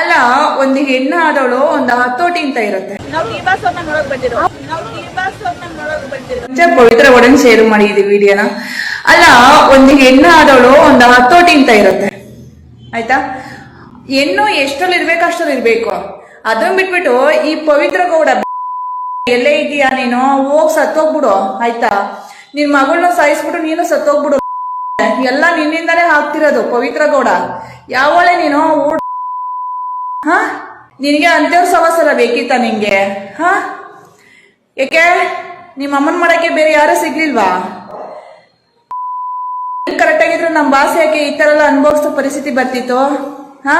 ಅಲ್ಲ ಒಂದು ಹೆಣ್ಣು ಆದವಳು ಒಂದು ಹತ್ತೋಟಿ ಅಂತ ಇರುತ್ತೆ. ಪವಿತ್ರ ಒಡನ್ ಶೇರ್ ಮಾಡಿದ್ವಿ ವಿಡಿಯೋನ. ಅಲ್ಲ ಒಂದು ಹೆಣ್ಣು ಆದವಳು ಒಂದು ಹತ್ತೋಟಿ ಅಂತ ಇರುತ್ತೆ. ಆಯ್ತಾ? ಹೆಣ್ಣು ಎಷ್ಟರಲ್ಲಿ ಇರ್ಬೇಕು ಅಷ್ಟರಲ್ಲಿ ಇರ್ಬೇಕು. ಅದನ್ನ ಬಿಟ್ಬಿಟ್ಟು ಈ ಪವಿತ್ರ ಗೌಡ ಎಲ್ಲೇ ಇದೀಯಾ ನೀನು? ಹೋಗ್ ಸತ್ತೋಗ್ಬಿಡು. ಆಯ್ತಾ? ನಿನ್ ಮಗಳನ್ನ ಸಾಯಿಸ್ಬಿಟ್ಟು ನೀನು ಸತ್ತೋಗ್ಬಿಡು. ಎಲ್ಲ ನಿನ್ನಿಂದಾನೇ ಹಾಕ್ತಿರೋದು ಪವಿತ್ರ ಗೌಡ. ಯಾವಳೆ ನೀನು? ಹ? ನಿನಗೆ ಅಂತ್ಯವ್ರ ಸವಾಸರ ಬೇಕಿತ್ತ ನಿಂಗೆ? ಹ? ಯಾಕೆ ನಿಮ್ಮ ಅಮ್ಮನ ಮಾಡಕ್ಕೆ ಬೇರೆ ಯಾರು ಸಿಗ್ಲಿಲ್ವಾ? ಕರೆಕ್ಟ್ ಆಗಿದ್ರೆ ನಮ್ಮ ಬಾಸ್ ಯಾಕೆ ಈ ತರ ಎಲ್ಲ ಅನುಭವಿಸೋ ಪರಿಸ್ಥಿತಿ ಬರ್ತಿತ್ತು? ಹಾ?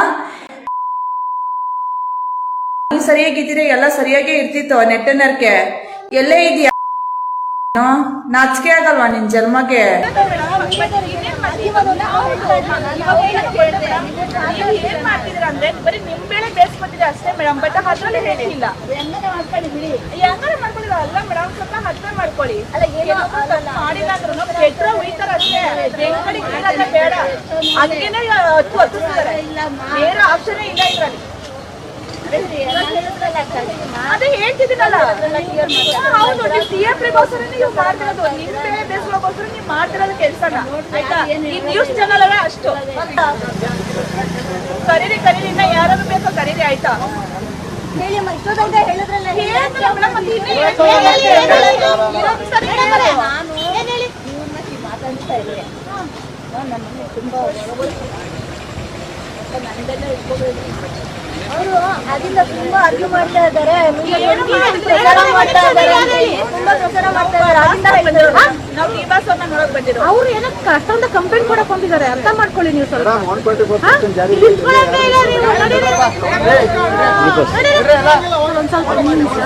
ಸರಿಯಾಗಿದ್ದೀರಿ ಎಲ್ಲ ಸರಿಯಾಗೇ ಇರ್ತಿತ್ತು ನೆಟ್ಟನರ್ಕೆ ಎಲ್ಲೇ ಇದೆಯಾ ನಾಚಿಕೆ ಆಗಲ್ವಾ ನಿನ್ ಜನ್ಮಕ್ಕೆ? ಬರೀ ಬೇಯಿಸ್ಕೊತಿದ್ರೆ ಅಷ್ಟೇ ಮೇಡಮ್ ಬಟ್ ಅದ್ರಲ್ಲಿ ಹೇಳಿಲ್ಲ ಹೆಂಗಾರ ಮಾಡ್ಕೊಳ್ಳಿ ಅಲ್ಲ ಮೇಡಮ್ ಸ್ವಲ್ಪ ಹತ್ರ ಮಾಡ್ಕೊಳ್ಳಿ. ಅಲ್ಲ ಮಾಡಿಲ್ಲ ಅಂದ್ರೂ ಕೆಟ್ಟ ಉಯ್ತಾರ ಅಷ್ಟೇ. ಬೆಂಗಡಿ ಕೀಳಲ್ಲ ಬೇಡ. ಅದಕ್ಕೇನೆ ಹತ್ತು ಹತ್ತಿಸ್ತಾರೆ ಬೇರೆ ಆಪ್ಷನ್ ಇಲ್ಲ ಇದ್ರಲ್ಲಿ. ಅದೇ ಹೇಳ್ತಿದ್ದೀನಲ್ಲ. ಹೌದು ನೀವು ಸಿ ಎಫ್ ಗೋಸ್ಕರ ನೀವು ಮಾಡ್ತಿರೋದು. ನಿಮ್ ಬೆಳೆ ಬೇಯಿಸ್ಕೋಸ್ಕರ ನೀವು ಮಾಡ್ತಿರೋದು ಕೆಲ್ಸನ. ಆಯ್ತಾ? ಈ ನ್ಯೂಸ್ ಚಾನಲ್ ಅಲ್ಲ ಅಷ್ಟು. ಕರೀರಿ ಕರೀರಿ. ಇನ್ನ ಯಾರಾದ್ರೂ ಬೇಕೋ ಕರೀರಿ ಆಯ್ತಾ? ಹೇಳಿಲ್ಲ ಮೇಡಮ್, ಮತ್ತೆ ಇನ್ನೂ ಹೇಳ್ತೀನಿ. ಇರೋದು ಸರಿ ಇಲ್ಲ ಅವ್ರಿಗೆ ಅವರು ಅದರಿಂದ ತುಂಬಾ ಅರ್ಜು ಮಾಡ್ತಾ ಇದ್ದಾರೆ. ಅವ್ರಿಗೆ ಮಾಡ್ತಾ ಇದ್ದಾರೆ ತುಂಬಾ ಪ್ರಚಾರ ಮಾಡ್ತಾ ಇದ್ದಾರೆ ಅದರಿಂದ ಬಂದಿರೋ ನಾವು ಟಿ ಬಾಸ್ ಅವ್ರನ್ನ ನೋಡಕ್ ಬಂದಿರೋ ಅವ್ರು ಏನಕ್ಕೆ ಅಷ್ಟೊಂದು ಕಂಪ್ಲೇಂಟ್ ಕೊಡಕ್ ಬಂದಿದ್ದಾರೆ ಅರ್ಥ ಮಾಡ್ಕೊಳ್ಳಿ ನೀವು ಸ್ವಲ್ಪ. ಒಂದ್ ಸ್ವಲ್ಪ ನಿಮಿಷ.